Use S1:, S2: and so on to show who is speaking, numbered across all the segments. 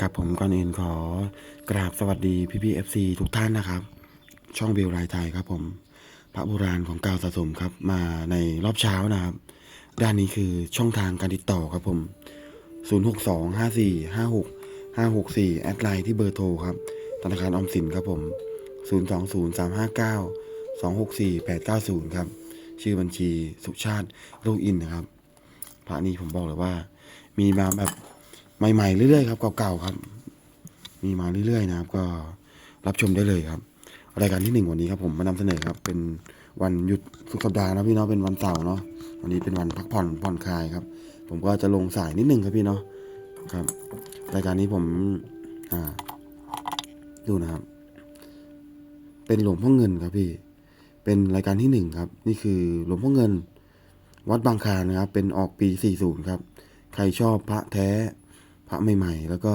S1: ครับผมก่อนอื่นขอกราบสวัสดีพี่พี่เอฟซีทุกท่านนะครับ ช่องเบลรายไทยครับผม พระโบราณของกาวสะสมครับ มาในรอบเช้านะครับ ด้านนี้คือช่องทางการติดต่อครับผม 062 54 56 564 แอดไลน์ที่เบอร์โทรครับ ธนาคารออมสินครับผม 020 359 264 890 ครับ ชื่อบัญชีสุชาติลูกอินนะครับ พระนี้ผมบอกเลยว่า มีมาแบบ ใหม่ๆเรื่อยๆครับเก่าๆครับ มีมาเรื่อยๆนะครับ ก็รับชมได้เลยครับรายการที่หนึ่งวันนี้ครับผมมานำเสนอครับ เป็นวันหยุดสุดสัปดาห์นะพี่เนาะเป็นวันเสาร์เนาะวันนี้เป็นวันพักผ่อนผ่อนคลายครับ ผมก็จะลงสายนิดนึงครับพี่เนาะครับ รายการนี้ผมอ่าดูนะครับ เป็นหลวงพ่อเงินครับพี่ เป็นรายการที่หนึ่งครับ นี่คือหลวงพ่อเงิน วัดบางคานนะครับ เป็นออกปี 40 ครับ ใครชอบพระแท้ พระใหม่ๆ แล้วก็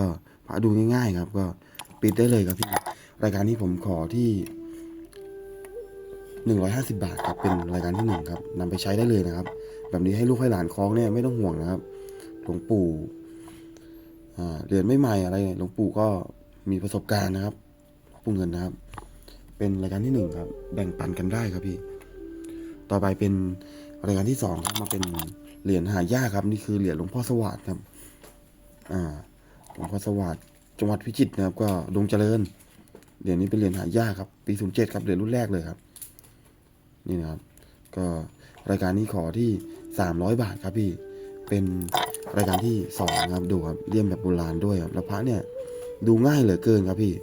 S1: พระดูง่ายๆครับ ก็ปิดได้เลยครับพี่ รายการนี้ผมขอที่150 บาทครับเป็นรายการที่หนึ่งครับนำไปใช้ได้เลยนะครับ แบบนี้ให้ลูกให้หลานคล้องเนี่ยไม่ต้องห่วงนะครับหลวงปู่อ่าเรียนไม่ใหม่อะไรหลวงปู่ก็มีประสบการณ์นะครับปู่เงินนะครับ เป็นรายการที่หนึ่งครับแบ่งปันกันได้ครับพี่ ต่อไปเป็นรายการที่สองครับมาเป็นเหรียญหายากครับ นี่คือเหรียญหลวงพ่อสวัสดครับ อ่าหลวงพ่อสวัสดจังหวัดพิจิตรนะครับ ก็ดงเจริญเหรียญนี้เป็นเหรียญหายากครับ ปีศูนย์เจ็ดครับเหรียญรุ่นแรกเลยครับ นี่นะครับ ก็รายการนี้ขอที่สามร้อยบาทครับพี่เป็นรายการที่สองครับดูครับเลี่ยมแบบโบราณด้วยครับแล้วพระเนี่ยดูง่ายเหลือเกินครับพี่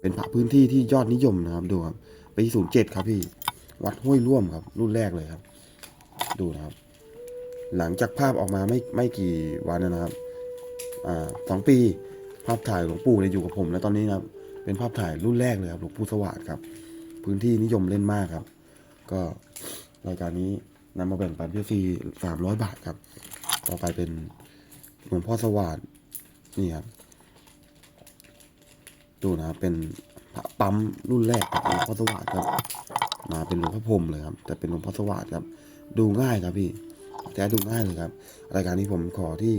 S1: เป็นพระพื้นที่ที่ยอดนิยมนะครับดูครับปีศูนย์เจ็ดครับพี่ วัดห้วยร่วมครับ รุ่นแรกเลยครับ ดูนะครับ หลังจากภาพออกมาไม่ไม่กี่วันนะครับ สองปี ภาพถ่ายหลวงปู่เนี่ยอยู่กับผมแล้วตอนนี้นะครับเป็นภาพถ่ายรุ่นแรกเลยครับหลวงปู่สวัสดครับ พื้นที่นิยมเล่นมากครับ ก็รายการนี้นำมาแบ่งปันเพี่ฟรีสามร้อยบาทครับ ต่อไปเป็นหลวงพ่อสวัสดนี่ครับดูนะครับเป็นพระปั๊มรุ่นแรกครับหลวงพ่อสวัสดครับมาเป็นหลวงพ่อพรมเลยครับ แต่เป็นหลวงพ่อสวัสดครับ ดูง่ายครับพี่แท้ดูง่ายเลยครับ รายการนี้ผมขอที่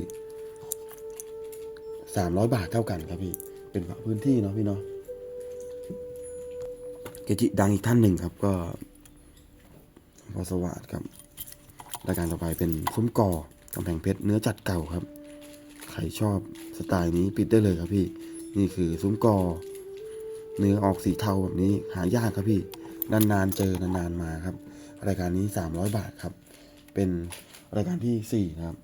S1: สามร้อยบาทเท่ากันครับพี่ เป็นพื้นที่เนาะพี่เนาะเกจิดังอีกท่านหนึ่งครับก็พ่อสวัสดครับรายการต่อไปเป็นซุ้มกอกำแพงเพชรเนื้อจัดเก่าครับ ใครชอบสไตล์นี้ปิดได้เลยครับพี่ นี่คือซุ้มกอเนื้อออกสีเทาแบบนี้หายากครับพี่ นานๆเจอนานๆมาครับ รายการนี้ 300 บาทครับ เป็นรายการที่4นะครับ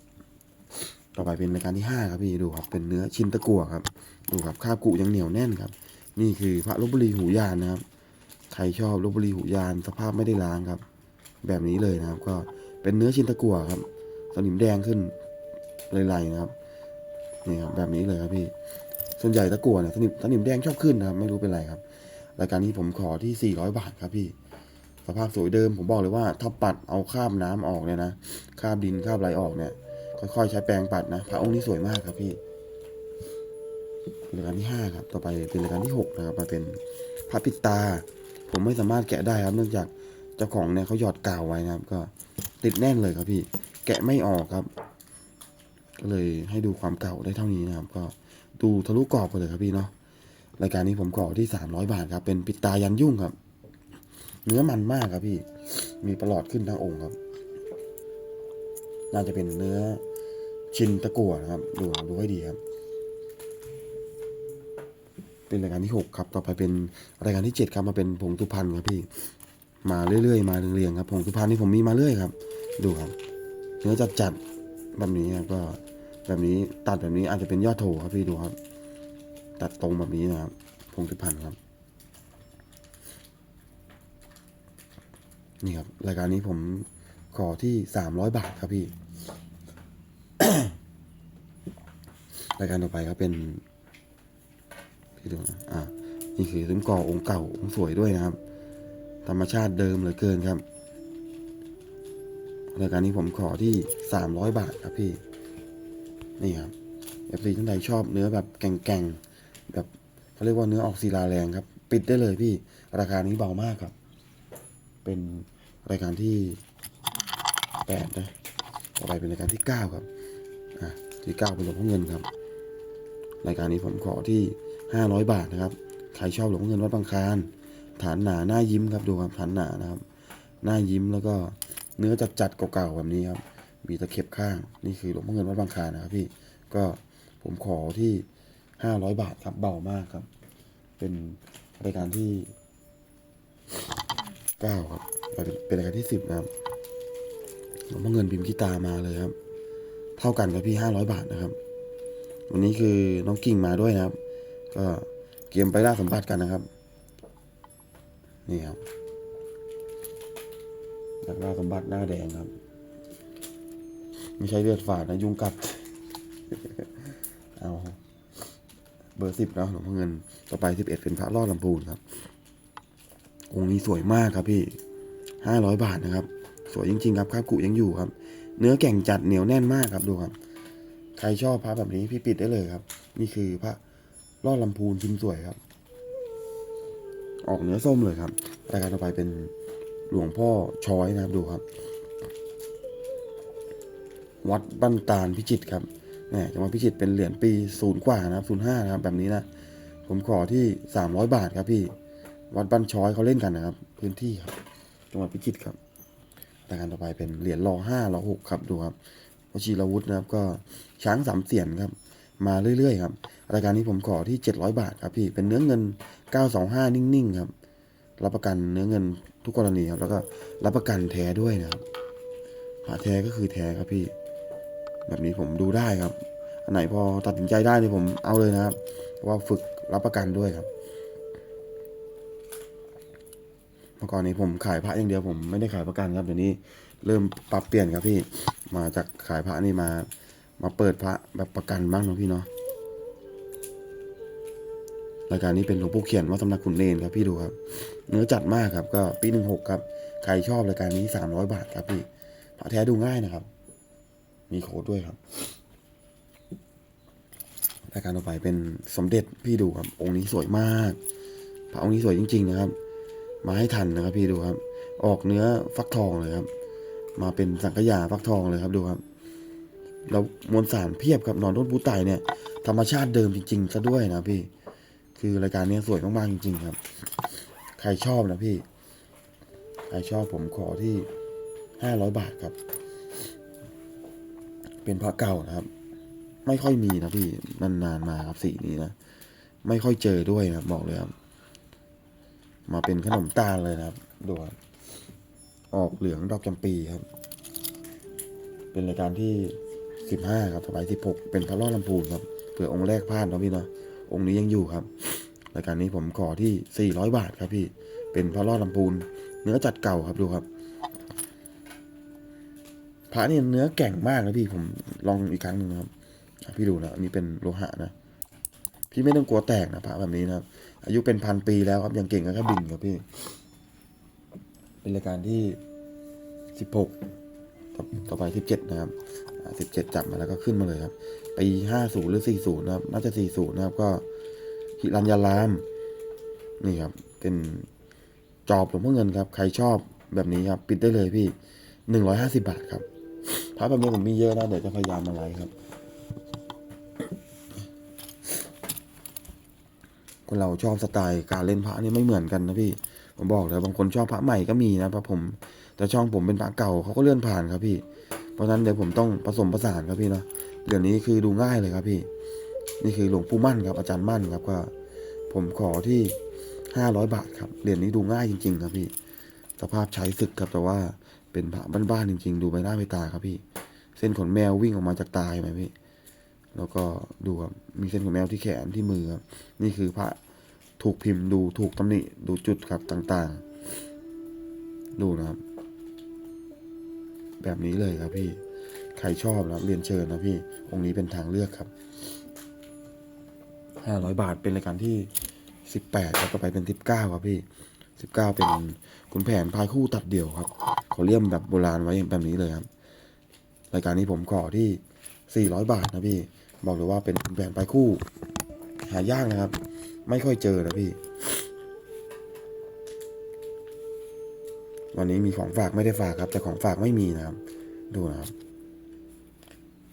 S1: ต่อไปเป็นรายการที่ 5 ครับพี่ดูครับเป็นเนื้อชิ้นตะกั่วครับ ดูครับคาบกุยังเหนียวแน่นครับ นี่คือพระลบบุรีหูยานนะครับ ใครชอบลบบุรีหูยานสภาพไม่ได้ล้างครับ แบบนี้เลยนะครับ ก็เป็นเนื้อชิ้นตะกั่วครับ สนิมแดงขึ้นลายๆนะครับนี่ครับแบบนี้เลยครับพี่ส่วนใหญ่ตะกั่วเนี่ยสนิมสนิมแดงชอบขึ้นนะครับ ไม่รู้เป็นไรครับรายการนี้ผมขอที่ 400 บาทครับพี่ สภาพสวยเดิมผมบอกเลยว่าถ้าปัดเอาคราบน้ำออกเนี่ยนะคราบดินคราบอะไรออกเนี่ย ค่อยๆใช้แปรงปัดนะพระองค์นี้สวยมากครับพี่รายการที่5ครับ ต่อไปเป็นรายการที่6นะครับมาเป็นพระปิดตา ผมไม่สามารถแกะได้ครับ เนื่องจากเจ้าของเนี่ยเขาหยอดกาวไว้นะครับ ก็ติดแน่นเลยครับพี่ แกะไม่ออกครับ ก็เลยให้ดูความเก่าได้เท่านี้นะครับ ก็ดูทะลุกรอบไปเลยครับพี่เนาะรายการนี้ผมขอที่สามร้อยบาทครับ เป็นปิดตายันยุ่งครับ เนื้อมันมากครับพี่ มีประหลอดขึ้นทั้งองค์ครับ น่าจะเป็นเนื้อ ชินตะกั่วนะครับ ดูดูให้ดีครับ เป็นรายการที่หกครับ ต่อไปเป็นรายการที่เจ็ดครับ มาเป็นผงตุพันครับพี่ มาเรื่อยๆ มาเรียงๆครับผงตุพันนี่ผมมีมาเรื่อยครับ ดูครับ เนื้อจัดๆแบบนี้ครับก็แบบนี้ตัดแบบนี้อาจจะเป็นยอดโถครับพี่ดูครับ ตัดตรงแบบนี้นะครับพงศิพันธ์ครับนี่ครับรายการนี้ผมขอที่สามร้อยบาทครับพี่ รายการต่อไปครับเป็นพี่ดูนะอ่านี่คือซุ้มก่อองค์เก่าองค์สวยด้วยนะครับ ธรรมชาติเดิมเหลือเกินครับรายการนี้ผมขอที่สามร้อยบาทครับพี่ นี่ครับเอฟซีท่านใดชอบเนื้อแบบแก่งๆแบบเขาเรียกว่าเนื้อออกศิลาแรงครับ ปิดได้เลยพี่ ราคานี้เบามากครับ เป็นรายการที่แปดนะ ต่อไปเป็นรายการที่เก้าครับ อะที่เก้าเป็นหลวงพ่อเงินครับ รายการนี้ผมขอที่ 500 บาทนะครับ ใครชอบหลงพ่อเงินวัดบางคานฐานหนาหน้ายิ้มครับดูครับฐานหนานะครับ หน้ายิ้มแล้วก็เนื้อจัดๆเก่าๆแบบนี้ครับ มีตะเข็บข้างนี่คือหลวงพ่อเงินวัดบางคานนะครับพี่ก็ผมขอที่ 500 บาทครับเบามากครับ เป็นรายการที่ 9 ครับเป็นรายการที่ 10 นะครับหลวงพ่อเงินพิมพ์กีตามาเลยครับ เท่ากันกับพี่ 500 บาทนะครับ วันนี้คือน้องกิ่งมาด้วยนะครับ ก็เกมไปล่าสมบัติกันนะครับนี่ครับนักล่าสมบัติหน้าแดงครับ ไม่ใช่เลือดฝาดนะยุงกัด เอาเบอร์สิบแล้วหลวงพ่อเงินต่อไปสิบเอ็ดเป็นพระรอดลำพูนครับ องค์นี้สวยมากครับพี่ห้าร้อยบาทนะครับ สวยจริง ๆ ครับคาบกุยังอยู่ครับ เนื้อแก่งจัดเหนียวแน่นมากครับดูครับ ใครชอบพระแบบนี้พี่ปิดได้เลยครับ นี่คือพระรอดลำพูนพิมพ์สวยครับ ออกเนื้อส้มเลยครับรายการต่อไปเป็นหลวงพ่อช้อยนะครับดูครับ วัดบ้านตาลพิจิตรครับเนี่ยจังหวัดพิจิตรเป็นเหรียญปีศูนย์กว่านะครับศูนย์ห้านะครับ แบบนี้นะผมขอที่สามร้อยบาทครับพี่ วัดบ้านช้อยเขาเล่นกันนะครับ พื้นที่ครับ จังหวัดพิจิตรครับรายการต่อไปเป็นเหรียญรอห้ารอหกครับดูครับ วชิรวุฒินะครับ ก็ช้างสามเสียนครับ มาเรื่อยๆครับรายการนี้ผมขอที่เจ็ดร้อยบาทครับพี่เป็นเนื้อเงินเก้าสองห้านิ่งๆครับ รับประกันเนื้อเงินทุกกรณีครับ แล้วก็รับประกันแท้ด้วยนะครับหาแท้ก็คือแท้ครับพี่ แบบนี้ผมดูได้ครับ อันไหนพอตัดสินใจได้เนี่ยผมเอาเลยนะครับเพราะว่าฝึกรับประกันด้วยครับเมื่อก่อนนี้ผมขายพระอย่างเดียวผมไม่ได้ขายประกันครับเดี๋ยวนี้เริ่มปรับเปลี่ยนครับพี่ มาจากขายพระนี่มา มาเปิดพระแบบประกันบ้างเนาะพี่เนาะรายการนี้เป็นหลวงปู่เขียนวัดสำนักขุนเนนครับพี่ดูครับ เนื้อจัดมากครับ ก็ปีหนึ่งหกครับใครชอบรายการนี้สามร้อยบาทครับพี่พระแท้ดูง่ายนะครับ มีโค้ดด้วยครับรายการต่อไปเป็นสมเด็จพี่ดูครับ องค์นี้สวยมาก พระองค์นี้สวยจริง ๆ นะครับ มาให้ทันนะครับ พี่ดูครับ ออกเนื้อฟักทองเลยครับ มาเป็นสังขยาฟักทองเลยครับดูครับ แล้วมวลสารเพียบครับนอนต้นปูไตเนี่ย ธรรมชาติเดิมจริงๆซะด้วยนะพี่ คือรายการนี้สวยมากๆจริง ๆ ครับ ใครชอบนะพี่ ใครชอบผมขอที่ห้าร้อยบาทครับ เป็นพระเก่านะครับ ไม่ค่อยมีนะพี่นานๆมาครับสีนี้นะไม่ค่อยเจอด้วยนะบบอกเลยครับ มาเป็นขนมตาลเลยนะครับดูครับ ออกเหลืองดอกจำปีครับ เป็นรายการที่สิบห้าครับสบายสิบหกเป็นพระรอดลำพูนครับเผื่อองค์แรกพลาดนะพี่เนาะองค์นี้ยังอยู่ครับรายการนี้ผมขอที่สี่ร้อยบาทครับพี่ เป็นพระรอดลำพูน เนื้อจัดเก่าครับดูครับ พระนี่เนื้อแก่งมากนะพี่ผมลองอีกครั้งหนึ่งนะครับ พี่ดูนะอันนี้เป็นโลหะนะ พี่ไม่ต้องกลัวแตกนะพระแบบนี้นะครับ อายุเป็นพันปีแล้วครับยังเก่งก็แค่บินครับพี่ เป็นรายการที่สิบหกต่อไปสิบเจ็ดนะครับสิบเจ็ดจับมาแล้วก็ขึ้นมาเลยครับปีห้าศูนย์หรือสี่ศูนย์นะครับ น่าจะสี่ศูนย์นะครับ ก็ฮิรัญยาราม นี่ครับ เป็นจอบหลวงพ่อเงินครับ ใครชอบแบบนี้ครับ ปิดได้เลยพี่หนึ่งร้อยห้าสิบาทครับพระแบบนี้ผมมีเยอะนะ เดี๋ยวจะพยายามมาไลฟ์ครับ คนเราชอบสไตล์การเล่นพระนี่ไม่เหมือนกันนะพี่ ผมบอกเลยบางคนชอบพระใหม่ก็มีนะพระผม แต่ช่องผมเป็นพระเก่าเขาก็เลื่อนผ่านครับพี่ เพราะฉะนั้นเดี๋ยวผมต้องผสมผสานครับพี่เนาะเดี๋ยวนี้คือดูง่ายเลยครับพี่ นี่คือหลวงปู่มั่นครับอาจารย์มั่นครับก็ ผมขอที่ห้าร้อยบาทครับเหรียญนี้ดูง่ายจริง ๆ ครับพี่สภาพใช้ศึกครับแต่ว่าเป็นพระบ้านๆจริง ๆ ดูใบหน้าใบตาครับพี่ เส้นขนแมววิ่งออกมาจากตาเห็นไหมพี่แล้วก็ดูครับมีเส้นขนแมวที่แขนที่มือครับนี่คือพระ ถูกพิมพ์ดูถูกตำหนิดูจุดครับต่างๆ ดูนะครับ แบบนี้เลยครับพี่ ใครชอบนะครับเรียนเชิญนะพี่ องค์นี้เป็นทางเลือกครับห้าร้อยบาทเป็นรายการที่สิบแปดแล้วก็ไปเป็นสิบเก้าครับพี่สิบเก้าเป็นคุณแผนพายคู่ตัดเดี่ยวครับเขาเลี่ยมแบบโบราณไว้แบบนี้เลยครับ รายการนี้ผมขอที่สี่ร้อยบาทนะพี่ บอกเลยว่าเป็นคุณแผนพายคู่ หายากนะครับ ไม่ค่อยเจอนะพี่ วันนี้มีของฝากไม่ได้ฝากครับ แต่ของฝากไม่มีนะครับ ดูนะครับ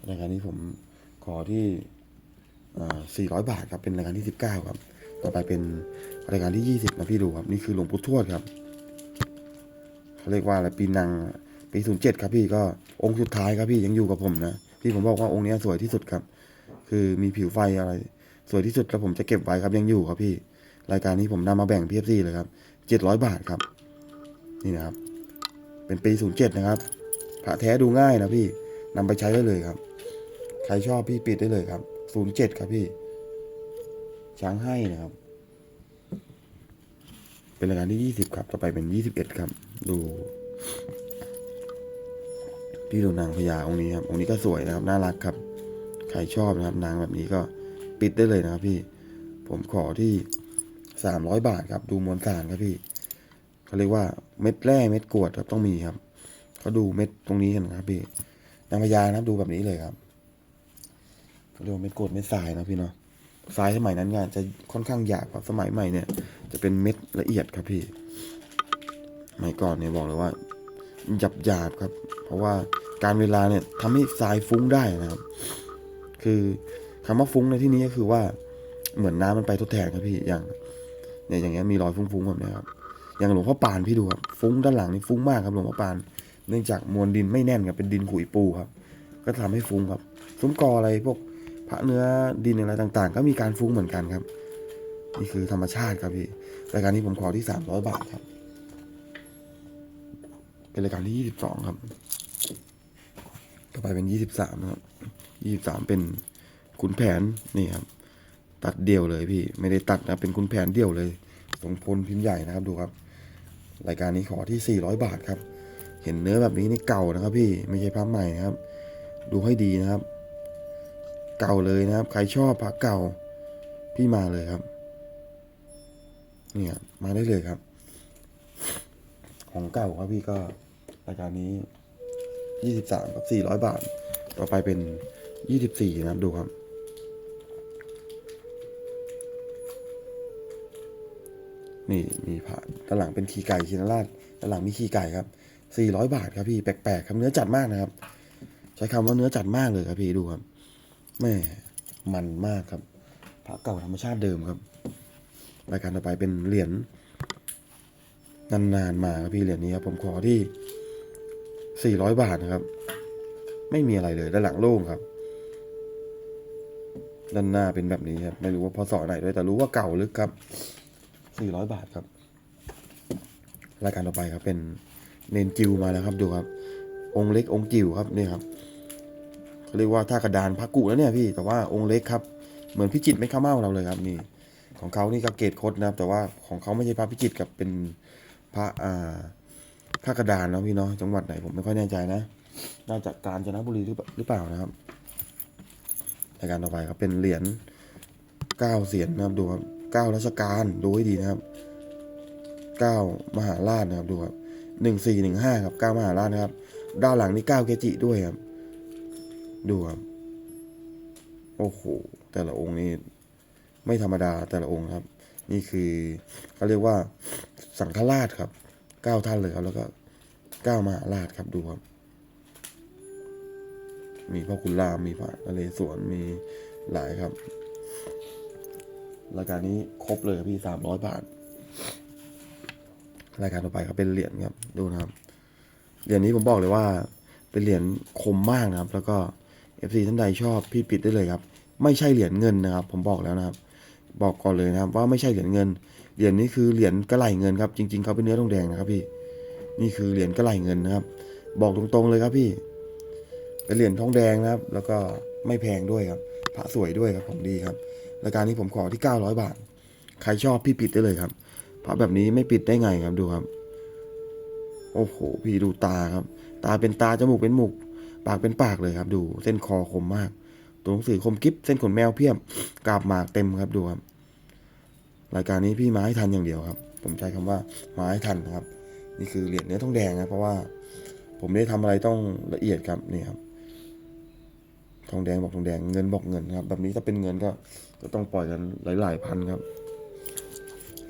S1: รายการนี้ผมขอที่สี่ร้อยบาทครับ เป็นรายการที่สิบเก้าครับ ต่อไปเป็นรายการที่ยี่สิบนะพี่ดูครับ นี่คือหลวงปู่ทวดครับ เขาเรียกว่าอะไรปีนังปีศูนย์เจ็ดครับพี่ก็องค์สุดท้ายครับพี่ยังอยู่กับผมนะที่ผมบอกว่าองค์นี้สวยที่สุดครับ คือมีผิวไฟอะไร สวยที่สุดแล้วผมจะเก็บไว้ครับยังอยู่ครับพี่ รายการนี้ผมนำมาแบ่งเพีเอฟซีเลยครับเจ็ดร้อยบาทครับ นี่นะครับ เป็นปีศูนย์เจ็ดนะครับพระแท้ดูง่ายนะพี่นำไปใช้ได้เลยครับ ใครชอบพี่ปิดได้เลยครับศูนย์เจ็ดครับพี่ ช้างให้นะครับ เป็นรายการที่ยี่สิบครับ ต่อไปเป็นยี่สิบเอ็ดครับ ดู พี่ดูนางพญาองค์นี้ครับองค์นี้ก็สวยนะครับ น่ารักครับ ใครชอบนะครับ นางแบบนี้ก็ ปิดได้เลยนะครับพี่ ผมขอที่สามร้อยบาทครับ ดูมวลสารครับพี่เขาเรียกว่าเม็ดแร่เม็ดกรวดครับต้องมีครับเขาดูเม็ดตรงนี้กันนะครับพี่นางพญานะครับดูแบบนี้เลยครับเขาเรียกว่าเม็ดกรวดเม็ดทรายนะพี่เนาะทรายสมัยนั้นงานจะค่อนข้างหยาบครับสมัยใหม่เนี่ย จะเป็นเม็ดละเอียดครับพี่สมัยก่อนเนี่ยบอกเลยว่าหยาบหยาบครับ เพราะว่าการเวลาเนี่ยทำให้ทรายฟุ้งได้นะครับ คือ คำว่าฟุ้งในที่นี้ก็คือว่าเหมือนน้ำมันไปทดแทนครับพี่อย่างเนี่ยอย่างเงี้ยมีรอยฟุ้งๆแบบนี้ครับอย่างหลวงพ่อปานพี่ดูครับฟุ้งด้านหลังนี่ฟุ้งมากครับหลวงพ่อปาน เนื่องจากมวลดินไม่แน่นครับเป็นดินขุยปูครับ ก็ทำให้ฟุ้งครับ ซุ้มกออะไรพวกพระเนื้อดินอะไรต่างๆ ก็มีการฟุ้งเหมือนกันครับ นี่คือธรรมชาติครับพี่รายการนี้ผมขอที่สามร้อยบาทครับ เป็นรายการที่ยี่สิบสองครับ ต่อไปเป็นยี่สิบสามครับยี่สิบสามเป็น ขุนแผนนี่ครับ ตัดเดี่ยวเลยพี่ ไม่ได้ตัดนะเป็นขุนแผนเดี่ยวเลยทรงพลพิมพ์ใหญ่นะครับดูครับ รายการนี้ขอที่สี่ร้อยบาทครับ เห็นเนื้อแบบนี้นี่เก่านะครับ พี่ไม่ใช่พระใหม่นะครับ ดูให้ดีนะครับ เก่าเลยนะครับ ใครชอบพระเก่า พี่มาเลยครับเนี่ยมาได้เลยครับ ของเก่าครับพี่ก็รายการนี้ยี่สิบสามกับสี่ร้อยบาท ต่อไปเป็นยี่สิบสี่นะครับดูครับ นี่มีผ่าด้านหลังเป็นขี่ไก่ชินราชด้านหลังมีขี่ไก่ครับสี่ร้อยบาทครับพี่แปลกๆครับเนื้อจัดมากนะครับ ใช้คำว่าเนื้อจัดมากเลยครับพี่ดูครับแม่มันมากครับพระเก่าธรรมชาติเดิมครับรายการต่อไปเป็นเหรียญนานๆมาครับพี่เหรียญนี้ครับผมขอที่สี่ร้อยบาทนะครับ ไม่มีอะไรเลยด้านหลังโล่งครับ ด้านหน้าเป็นแบบนี้ครับ ไม่รู้ว่าพศไหนด้วยแต่รู้ว่าเก่าลึกครับ สี่ร้อยบาทครับ รายการต่อไปครับเป็นเนนจิวมาแล้วครับดูครับ องค์เล็กองค์จิ๋วครับนี่ครับเขาเรียกว่าท่ากระดานพระกุแล้วเนี่ยพี่แต่ว่าองค์เล็กครับเหมือนพิจิตไม่ข้าเมาเราเลยครับนี่ ของเขานี่ก็เกตคดนะครับ แต่ว่าของเขาไม่ใช่พระพิจิตกับเป็นพระอ่าพระกระดานเนาะพี่เนาะจังหวัดไหนผมไม่ค่อยแน่ใจนะน่าจะกาญจนบุรีหรือเปล่าหรือเปล่านะครับรายการต่อไปครับเป็นเหรียญเก้าเสียนนะครับดูครับ เก้ารัชกาลดูให้ดีนะครับเก้ามหาราชนะครับดูครับหนึ่งสี่หนึ่งห้าครับเก้ามหาราชนะครับ ด้านหลังนี่เก้าเกจิด้วยครับ ดูครับโอ้โหแต่ละองค์นี่ไม่ธรรมดาแต่ละองค์ครับ นี่คือเขาเรียกว่าสังฆราชครับเก้าท่านเลยครับแล้วก็เก้ามหาราชครับดูครับ มีพ่อคุณรามมีพระนเรศวรมีหลายครับ รายการนี้ครบเลยครับพี่สามร้อยบาท รายการต่อไปครับเป็นเหรียญครับดูนะครับ เหรียญนี้ผมบอกเลยว่า เป็นเหรียญคมมากนะครับ แล้วก็ FC ท่านใดชอบพี่ปิดได้เลยครับ ไม่ใช่เหรียญเงินนะครับ ผมบอกแล้วนะครับ บอกก่อนเลยนะครับ ว่าไม่ใช่เหรียญเงิน เหรียญนี้คือเหรียญกระไหลเงินครับ จริง ๆเขาเป็นเนื้อทองแดงนะครับพี่ นี่คือเหรียญกระไหลเงินนะครับ บอกตรงๆเลยครับพี่ เป็นเหรียญทองแดงนะครับ แล้วก็ไม่แพงด้วยครับ พระสวยด้วยครับของดีครับ รายการนี้ผมขอที่ 900 บาท ใครชอบพี่ปิดได้เลยครับพระแบบนี้ไม่ปิดได้ไงครับดูครับ โอ้โห พี่ดูตาครับ ตาเป็นตาจมูกเป็นหมูก ปากเป็นปากเลยครับ ดูเส้นคอคมมาก ตัวหนังสือคมกิ๊บเส้นขนแมวเพียบกาบหมากเต็มครับดูครับ รายการนี้พี่มาให้ทันอย่างเดียวครับ ผมใช้คำว่ามาให้ทันนะครับ นี่คือเหรียญเนื้อทองแดงนะเพราะว่า ผมไมได้ทำอะไรต้องละเอียดครับนี่ครับทองแดงบอกทองแดงเงินบอกเงินครับ แบบนี้ถ้าเป็นเงินก็ ก็ต้องปล่อยกันหลาย ๆ พันครับ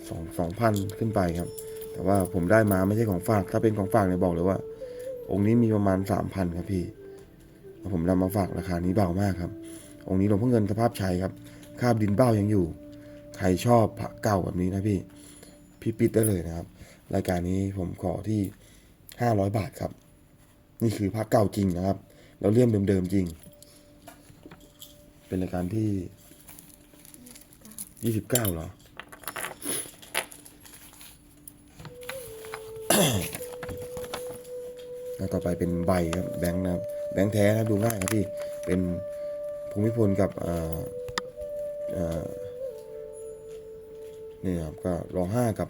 S1: สองสองพันขึ้นไปครับ แต่ว่าผมได้มาไม่ใช่ของฝาก ถ้าเป็นของฝากเนี่ยบอกเลยว่า องค์นี้มีประมาณสามพันครับพี่ผมนำมาฝากราคานี้เบามากครับ องค์นี้หลวงพ่อเงินสภาพชัยครับคาบดินเบ้ายังอยู่ ใครชอบพระเก่าแบบนี้นะพี่พี่ปิดได้เลยนะครับ รายการนี้ผมขอที่ห้าร้อยบาทครับ นี่คือพระเก่าจริงนะครับ แล้วเลี่ยมเดิมๆจริง เป็นรายการที่ ยี่สิบเก้าเหรอ แล้วต่อไปเป็นใบครับแบงค์นะครับ แบงค์แท้นะดูง่ายครับพี่ เป็นภูมิพลกับเอ่อเอ่อนี่ครับก็รอห้ากับ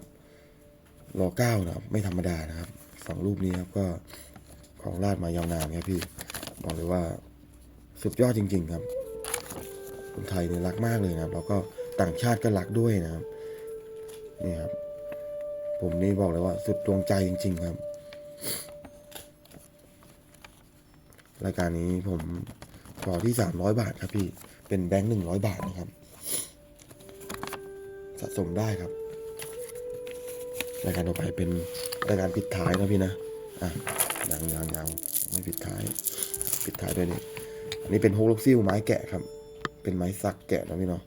S1: รอเก้านะครับ ไม่ธรรมดานะครับสองรูปนี้ครับก็ของราดมายาวนานครับพี่ บอกเลยว่าสุดยอดจริง ๆ ครับ คนไทยเนี่ยรักมากเลยนะครับ แล้วก็ ต่างชาติก็รักด้วยนะครับนี่ครับ ผมนี่บอกเลยว่า สุดดวงใจจริง ๆ ครับ รายการนี้ผมขอที่สามร้อยบาทครับพี่เป็นแบงค์หนึ่งร้อยบาทนะครับสะสมได้ครับ รายการต่อไปเป็นรายการปิดท้ายนะพี่นะอะยังยังยังไม่ปิดท้าย ปิดท้ายด้วยนี่อันนี้เป็นฮกลกซิ่วไม้แกะครับ เป็นไม้สักแกะนะพี่เนาะ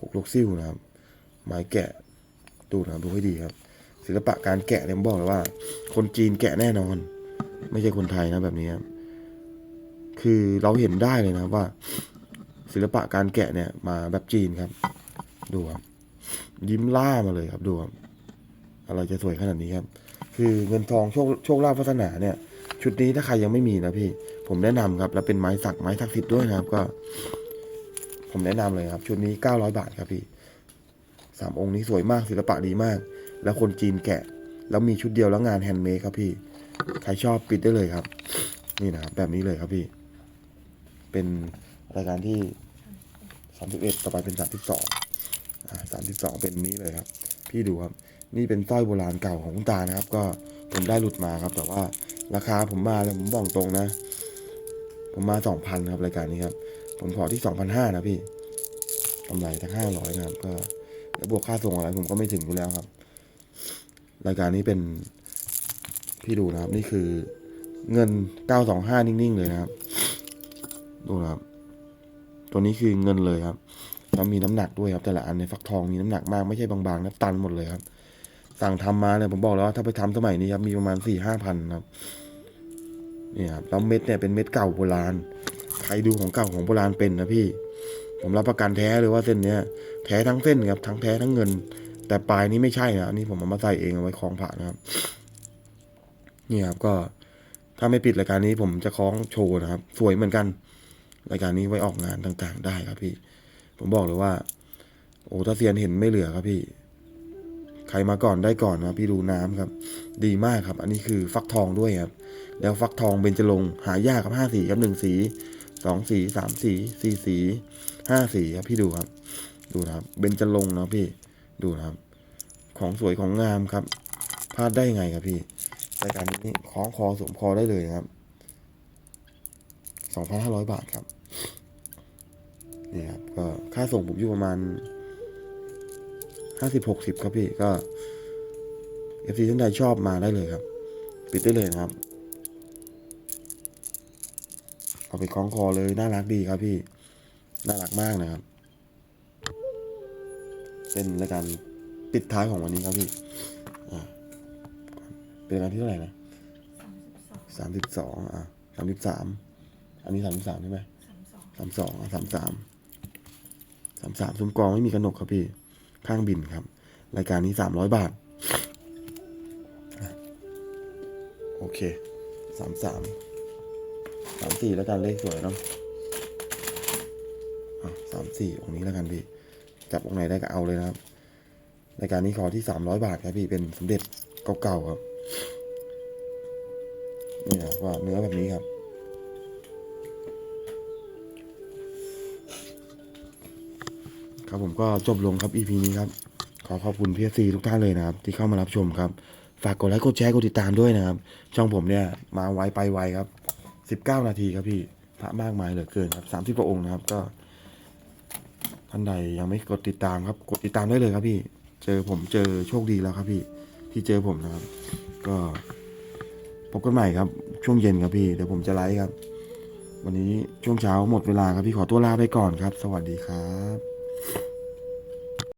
S1: ฮกลกซิ่วนะครับ ไม้แกะดูนะครับดูให้ดีครับ ศิลปะการแกะเนี่ยผมบอกเลยว่า คนจีนแกะแน่นอน ไม่ใช่คนไทยนะแบบนี้ครับคือเราเห็นได้เลยนะว่า ศิลปะการแกะเนี่ยมาแบบจีนครับ ดูครับยิ้มล่ามาเลยครับดูครับอะไรจะสวยขนาดนี้ครับ คือเงินทองโชคโชคลาภพัฒนาเนี่ย ชุดนี้ถ้าใครยังไม่มีนะพี่ ผมแนะนำครับ แล้วเป็นไม้สักไม้ศักสิทธิ์ด้วยนะครับ ก็ ผมแนะนำเลยครับ ชุดนี้เก้าร้อยบาทครับพี่สามองค์นี้สวยมากศิลปะดีมาก แล้วคนจีนแกะ แล้วมีชุดเดียวแล้วงานแฮนด์เมดครับพี่ ใครชอบปิดได้เลยครับ นี่นะครับแบบนี้เลยครับพี่ เป็นรายการที่สามสิบเอ็ดต่อไปเป็นสามสิบสองอ่าสามสิบสองเป็นนี้เลยครับ พี่ดูครับ นี่เป็นสร้อยโบราณเก่าของคุณตานะครับ ก็ผมได้หลุดมาครับ แต่ว่าราคาผมมาแล้วผมบอกตรงนะ ผมมาสองพันครับรายการนี้ครับ ผมขอที่สองพันห้านะพี่กำไรทั้งห้าร้อยนะครับ ก็แล้วบวกค่าส่งอะไร ผมก็ไม่ถึงอยู่แล้วครับ รายการนี้เป็นพี่ดูนะครับ นี่คือเงินเก้าสองห้านิ่ง ๆ เลยนะครับ ดูนะครับ ตัวนี้คือเงินเลยครับแล้วมีน้ำหนักด้วยครับ แต่ละอันในฟักทองมีน้ำหนักมากไม่ใช่บางๆนะตันหมดเลยครับ สั่งทำมาเนี่ยผมบอกแล้วว่าถ้าไปทำสมัยนี้ครับมีประมาณสี่ห้าพันครับนี่ครับแล้วเม็ดเนี่ยเป็นเม็ดเก่าโบราณ ใครดูของเก่าของโบราณเป็นนะพี่ ผมรับประกันแท้เลยว่าเส้นเนี้ยแท้ทั้งเส้นครับทั้งแท้ทั้งเงิน แต่ปลายนี้ไม่ใช่นะอันนี้ผมเอามาใส่เองเอาไว้คล้องผ่านะครับนี่ครับก็ถ้าไม่ปิดรายการนี้ผมจะคล้องโชว์นะครับ สวยเหมือนกัน รายการนี้ไว้ออกงานต่างๆ ได้ครับพี่ ผมบอกเลยว่า โอ้ถ้าเซียนเห็นไม่เหลือครับพี่ ใครมาก่อนได้ก่อนนะพี่ดูน้ำครับ ดีมากครับ อันนี้คือฟักทองด้วยครับ แล้วฟักทองเบญจรงหายากครับห้าสีครับหนึ่งสี สองสีสามสีสี่สีห้าสีครับพี่ดูครับ ดูนะครับเบญจรงค์นะพี่ดูนะครับ ของสวยของงามครับพลาดได้ไงครับพี่รายการนี้คล้องคอสวมคอได้เลยครับสองพันห้าร้อยบาทครับนี่ครับก็ค่าส่งผมอยู่ประมาณห้าสิบหกสิบครับพี่ก็เอฟซีท่านใดชอบมาได้เลยครับ ปิดได้เลยนะครับ เอาไปคล้องคอเลยน่ารักดีครับพี่ น่ารักมากนะครับ เป็นรายการปิดท้ายของวันนี้ครับพี่อ่าเป็นรายการที่เท่าไหร่นะสามสิบสองอะสามสิบสามอันนี้สามสิบสามใช่ไหมสามสองสามสามสามสามซุ้มกองไม่มีกระหนกครับพี่ ข้างบินครับ รายการนี้สามร้อยบาทอะโอเคสามสาม สามสี่แล้วกันเลขสวยเนาะสามสี่องนี้แล้วกันพี่ จับองไหนได้ก็เอาเลยนะครับ รายการนี้ขอที่สามร้อยบาทครับพี่ เป็นสมเด็จเก่าๆครับ นี่นะว่าเนื้อแบบนี้ครับครับผมก็จบลงครับ EP นี้ครับ ขอขอบคุณพี่ซีทุกท่านเลยนะครับ ที่เข้ามารับชมครับ ฝากกดไลค์กดแชร์กดติดตามด้วยนะครับ ช่องผมเนี่ยมาไวไปไวครับ สิบเก้านาทีครับพี่พระมากมายเหลือเกินครับสามสิบกว่าองค์นะครับ ก็ท่านใดยังไม่กดติดตามครับ กดติดตามได้เลยครับพี่ เจอผมเจอโชคดีแล้วครับพี่ ที่เจอผมนะครับ ก็พบกันใหม่ครับ ช่วงเย็นครับพี่เดี๋ยวผมจะไลฟ์ครับ วันนี้ช่วงเช้าหมดเวลาครับพี่ขอตัวลาไปก่อนครับ สวัสดีครับ